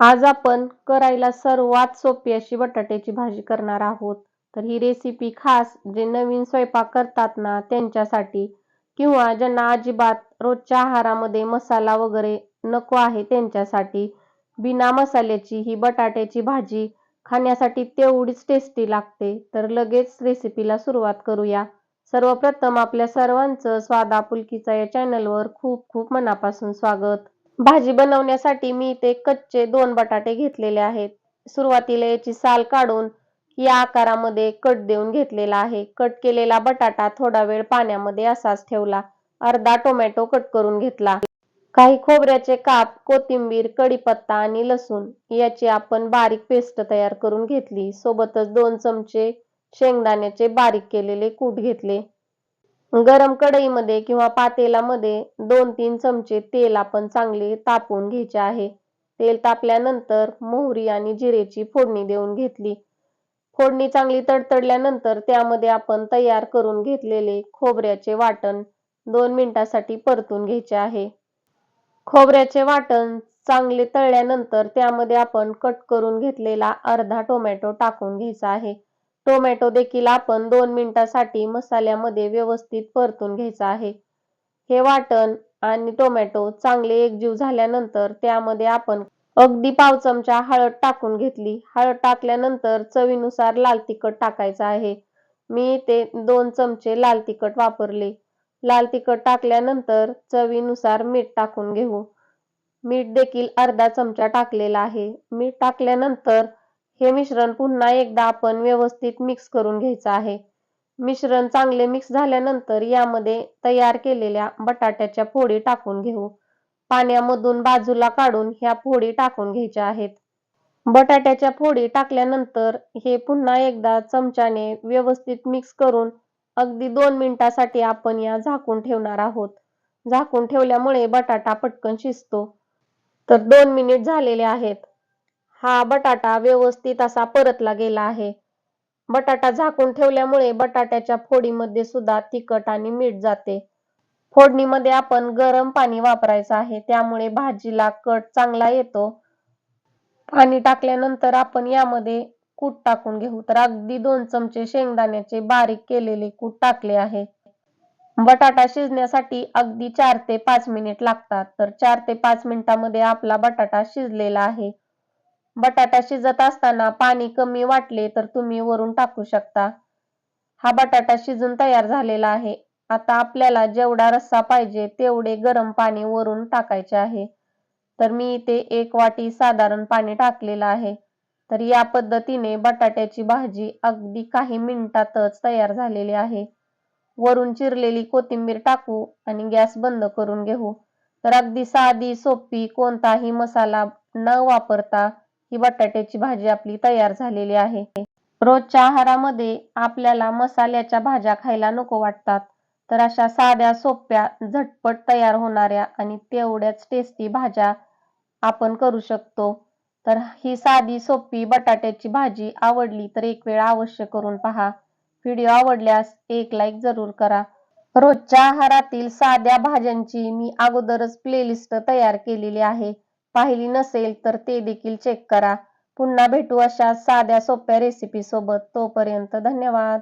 आज आपण करायला सर्वात सोपी अशी बटाट्याची भाजी करणार आहोत. तर ही रेसिपी खास जे नवीन स्वयंपाक करतात ना त्यांच्यासाठी किंवा ज्यांना अजिबात रोजच्या आहारामध्ये मसाला वगैरे नको आहे त्यांच्यासाठी बिना मसाल्याची ही बटाट्याची भाजी खाण्यासाठी तेवढीच टेस्टी लागते. तर लगेच रेसिपीला सुरुवात करूया. सर्वप्रथम आपल्या सर्वांचं स्वादा पुलकीचा या चॅनलवर खूप खूप मनापासून स्वागत. भाजी बनवण्यासाठी मी इथे कच्चे दोन बटाटे घेतलेले आहेत. सुरुवातीला याची साल काढून या आकारामध्ये कट देऊन घेतलेला आहे. कट केलेला बटाटा थोडा वेळ पाण्यामध्ये असाच ठेवला. अर्धा टोमॅटो कट करून घेतला. काही खोबऱ्याचे काप कोथिंबीर कढीपत्ता आणि लसूण याची आपण बारीक पेस्ट तयार करून घेतली. सोबतच दोन चमचे शेंगदाण्याचे बारीक केलेले कूट घेतले. गरम कढईमध्ये किंवा पातेलामध्ये दोन तीन चमचे तेल आपण चांगले तापवून घ्यायचे आहे. तेल तापल्यानंतर मोहरी आणि जिरेची फोडणी देऊन घेतली. फोडणी चांगली तडतडल्यानंतर त्यामध्ये आपण तयार करून घेतलेले खोबऱ्याचे वाटण दोन मिनिटासाठी परतून घ्यायचे आहे. खोबऱ्याचे वाटण चांगले तळल्यानंतर त्यामध्ये आपण कट करून घेतलेला अर्धा टोमॅटो टाकून घ्यायचा आहे. टोमॅटो देखील आपण दोन मिनिटासाठी मसाल्यामध्ये व्यवस्थित परतून घ्यायचं आहे. हे वाटण आणि टोमॅटो चांगले एकजीव झाल्यानंतर त्यामध्ये आपण अगदी पाव चमचा हळद टाकून घेतली. हळद टाकल्यानंतर चवीनुसार लाल तिखट टाकायचं आहे. मी ते दोन चमचे लाल तिखट वापरले. लाल तिखट टाकल्यानंतर चवीनुसार मीठ टाकून घेऊ. मीठ देखील अर्धा चमचा टाकलेला आहे. मीठ टाकल्यानंतर हे मिश्रण पुन्हा एकदा आपण व्यवस्थित मिक्स करून घ्यायचं आहे. मिश्रण चांगले मिक्स झाल्यानंतर यामध्ये तयार केलेल्या बटाट्याच्या फोडी टाकून घेऊ. पाण्यामधून बाजूला काढून ह्या फोडी टाकून घ्यायच्या आहेत. बटाट्याच्या फोडी टाकल्यानंतर हे पुन्हा एकदा चमच्याने व्यवस्थित मिक्स करून अगदी दोन मिनिटासाठी आपण या झाकून ठेवणार आहोत. झाकून ठेवल्यामुळे बटाटा पटकन शिजतो. तर दोन मिनिट झालेले आहेत. हा बटाटा व्यवस्थित असा परतला गेला आहे. बटाटा झाकून ठेवल्यामुळे बटाट्याच्या फोडीमध्ये सुद्धा तिखट आणि मीठ जाते. फोडणीमध्ये आपण गरम पाणी वापरायचं आहे त्यामुळे भाजीला कट चांगला येतो. पाणी टाकल्यानंतर आपण यामध्ये कूट टाकून घेऊ. तर अगदी दोन चमचे शेंगदाण्याचे बारीक केलेले कूट टाकले आहे. बटाटा शिजण्यासाठी अगदी चार ते पाच मिनिट लागतात. तर चार ते पाच मिनिटामध्ये आपला बटाटा शिजलेला आहे. बटाटा शिजत असताना पाणी कमी वाटले तर तुम्ही वरून टाकू शकता. हा बटाटा शिजून तयार झालेला आहे. आता आपल्याला जेवढा रस्सा पाहिजे तेवढे गरम पाणी वरून टाकायचे आहे. तर मी इथे एक वाटी साधारण पाणी टाकलेलं आहे. तर या पद्धतीने बटाट्याची भाजी अगदी काही मिनिटातच तयार झालेली आहे. वरून चिरलेली कोथिंबीर टाकू आणि गॅस बंद करून घेऊ. तर अगदी साधी सोपी कोणताही मसाला न वापरता ही बटाट्याची भाजी आपली तयार झालेली आहे. रोजच्या आहारामध्ये आपल्याला मसाल्याच्या भाज्या खायला नको वाटतात. तर अशा साध्या सोप्या झटपट तयार होणाऱ्या आणि तेवढ्याच टेस्टी भाज्या आपण करू शकतो. तर ही साधी सोपी बटाट्याची भाजी आवडली तर एक वेळ अवश्य करून पहा. व्हिडिओ आवडल्यास एक लाईक जरूर करा. रोजच्या आहारातील साध्या भाज्यांची मी अगोदरच प्लेलिस्ट तयार केलेली आहे. पाहिली नसेल तर ते देखील चेक करा. पुन्हा भेटू अशा साध्या सोप्या रेसिपी सोबत. तोपर्यंत धन्यवाद.